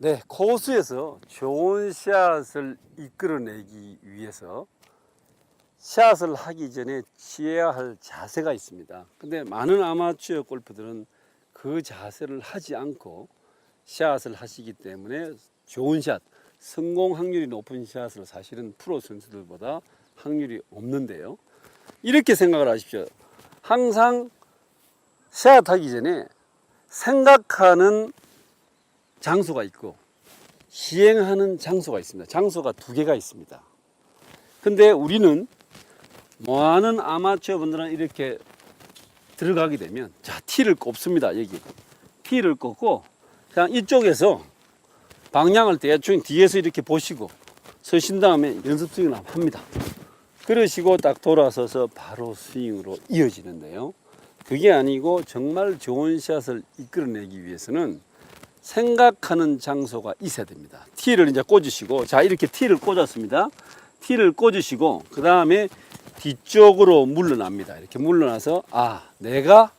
네, 코스에서 좋은 샷을 이끌어내기 위해서 샷을 하기 전에 취해야 할 자세가 있습니다. 근데 많은 아마추어 골프들은 그 자세를 하지 않고 샷을 하시기 때문에 좋은 샷, 성공 확률이 높은 샷을 사실은 프로 선수들보다 확률이 없는데요. 이렇게 생각을 하십시오. 항상 샷 하기 전에 생각하는 장소가 있고 시행하는 장소가 있습니다. 장소가 두 개가 있습니다. 근데 우리는 많은 아마추어 분들은 이렇게 들어가게 되면 자 티를 꼽습니다. 여기 티를 꼽고 그냥 이쪽에서 방향을 대충 뒤에서 이렇게 보시고 서신 다음에 연습 스윙을 합니다. 그러시고 딱 돌아서서 바로 스윙으로 이어지는데요. 그게 아니고 정말 좋은 샷을 이끌어내기 위해서는 생각하는 장소가 있어야 됩니다. 티를 이제 꽂으시고 자 이렇게 티를 꽂았습니다. 티를 꽂으시고 그 다음에 뒤쪽으로 물러납니다. 이렇게 물러나서 아 내가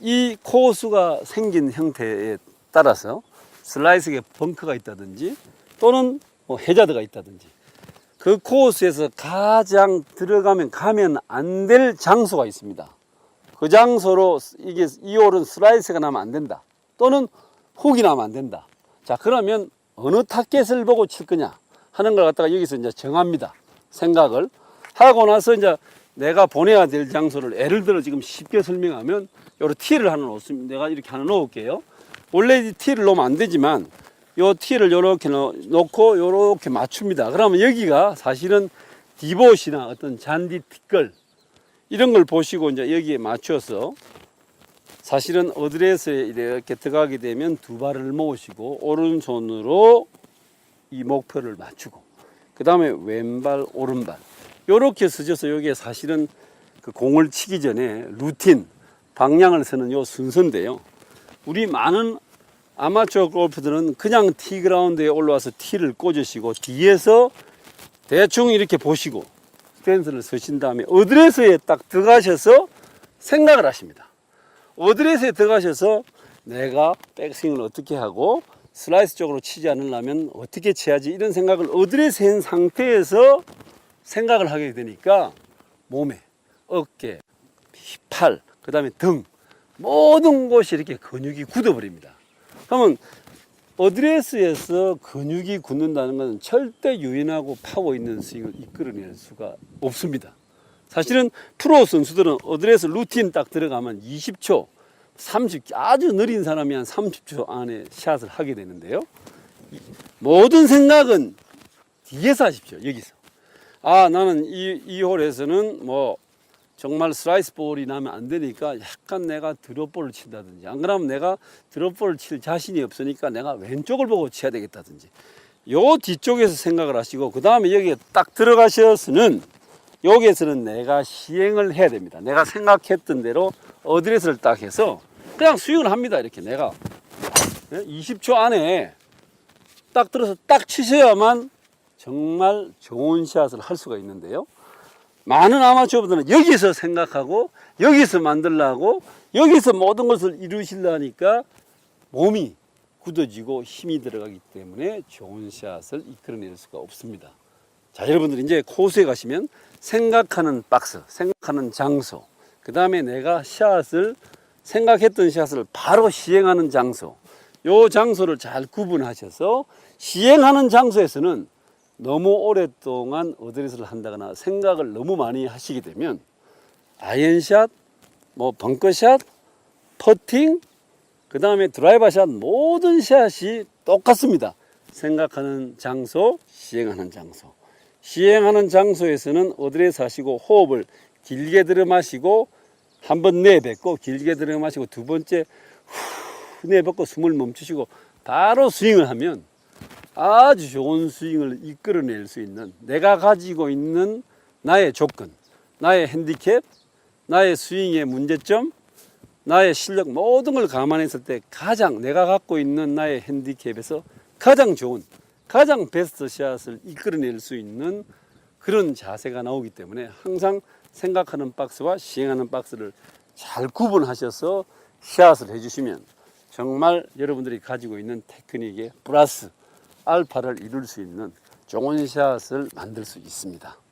이 코수가 생긴 형태에 따라서 슬라이스에 벙커가 있다든지 또는 뭐 해자드가 있다든지 그 코스에서 가장 들어가면 가면 안 될 장소가 있습니다. 그 장소로 이게 이 홀은 슬라이스가 나면 안 된다. 또는 훅이 나면 안 된다. 자, 그러면 어느 타켓을 보고 칠 거냐 하는 걸 갖다가 여기서 이제 정합니다. 생각을 하고 나서 이제 내가 보내야 될 장소를 예를 들어 지금 쉽게 설명하면 요런 티를 하나 놓습니다. 내가 이렇게 하나 놓을게요. 원래 이 티를 놓으면 안 되지만 요 티를 요렇게 놓- 놓고 요렇게 맞춥니다. 그러면 여기가 사실은 디봇이나 어떤 잔디 티끌 이런 걸 보시고 이제 여기에 맞춰서 사실은 어드레스에 이렇게 들어가게 되면 두 발을 모으시고 오른손으로 이 목표를 맞추고 그 다음에 왼발 오른발 요렇게 쓰셔서 여기에 사실은 그 공을 치기 전에 루틴 방향을 쓰는 요 순서인데요 우리 많은 아마추어 골프들은 그냥 티 그라운드에 올라와서 티를 꽂으시고 뒤에서 대충 이렇게 보시고 스탠스를 서신 다음에 어드레스에 딱 들어가셔서 생각을 하십니다. 어드레스에 들어가셔서 내가 백스윙을 어떻게 하고 슬라이스 쪽으로 치지 않으려면 어떻게 쳐야지 이런 생각을 어드레스 한 상태에서 생각을 하게 되니까 몸에 어깨, 팔, 그 다음에 등 모든 곳이 이렇게 근육이 굳어버립니다. 그러면 어드레스에서 근육이 굳는다는 것은 절대 유연하고 파워 있는 스윙을 이끌어낼 수가 없습니다. 사실은 프로 선수들은 어드레스 루틴 딱 들어가면 20초, 30, 아주 느린 사람이 한 30초 안에 샷을 하게 되는데요. 이- 모든 생각은 뒤에서 하십시오. 여기서. 아, 나는 이, 이 홀에서는 뭐 정말 슬라이스 볼이 나면 안 되니까 약간 내가 드롭볼을 친다든지 안 그러면 내가 드롭볼을 칠 자신이 없으니까 내가 왼쪽을 보고 쳐야 되겠다든지 요 뒤쪽에서 생각을 하시고 그 다음에 여기에 딱 들어가셔서는 여기에서는 내가 시행을 해야 됩니다. 내가 생각했던 대로 어드레스를 딱 해서 그냥 스윙을 합니다. 이렇게 내가 20초 안에 딱 들어서 딱 치셔야만 정말 좋은 샷을 할 수가 있는데요. 많은 아마추어분들은 여기서 생각하고 여기서 만들라고 여기서 모든 것을 이루시려니까 몸이 굳어지고 힘이 들어가기 때문에 좋은 샷을 이끌어낼 수가 없습니다. 자, 여러분들 이제 코스에 가시면 생각하는 박스, 생각하는 장소, 그 다음에 내가 샷을 생각했던 샷을 바로 시행하는 장소, 요 장소를 잘 구분하셔서 시행하는 장소에서는 너무 오랫동안 어드레스를 한다거나 생각을 너무 많이 하시게 되면 아이언샷, 뭐 벙커샷, 퍼팅, 그 다음에 드라이버샷 모든 샷이 똑같습니다. 생각하는 장소, 시행하는 장소. 시행하는 장소에서는 어드레스 하시고 호흡을 길게 들어 마시고 한 번 내뱉고 길게 들어 마시고 두 번째 후 내뱉고 숨을 멈추시고 바로 스윙을 하면 아주 좋은 스윙을 이끌어낼 수 있는 내가 가지고 있는 나의 조건, 나의 핸디캡, 나의 스윙의 문제점, 나의 실력 모든 걸 감안했을 때 가장 내가 갖고 있는 나의 핸디캡에서 가장 좋은 가장 베스트 샷을 이끌어낼 수 있는 그런 자세가 나오기 때문에 항상 생각하는 박스와 시행하는 박스를 잘 구분하셔서 샷을 해주시면 정말 여러분들이 가지고 있는 테크닉에 플러스 알파를 이룰 수 있는 좋은 샷을 만들 수 있습니다.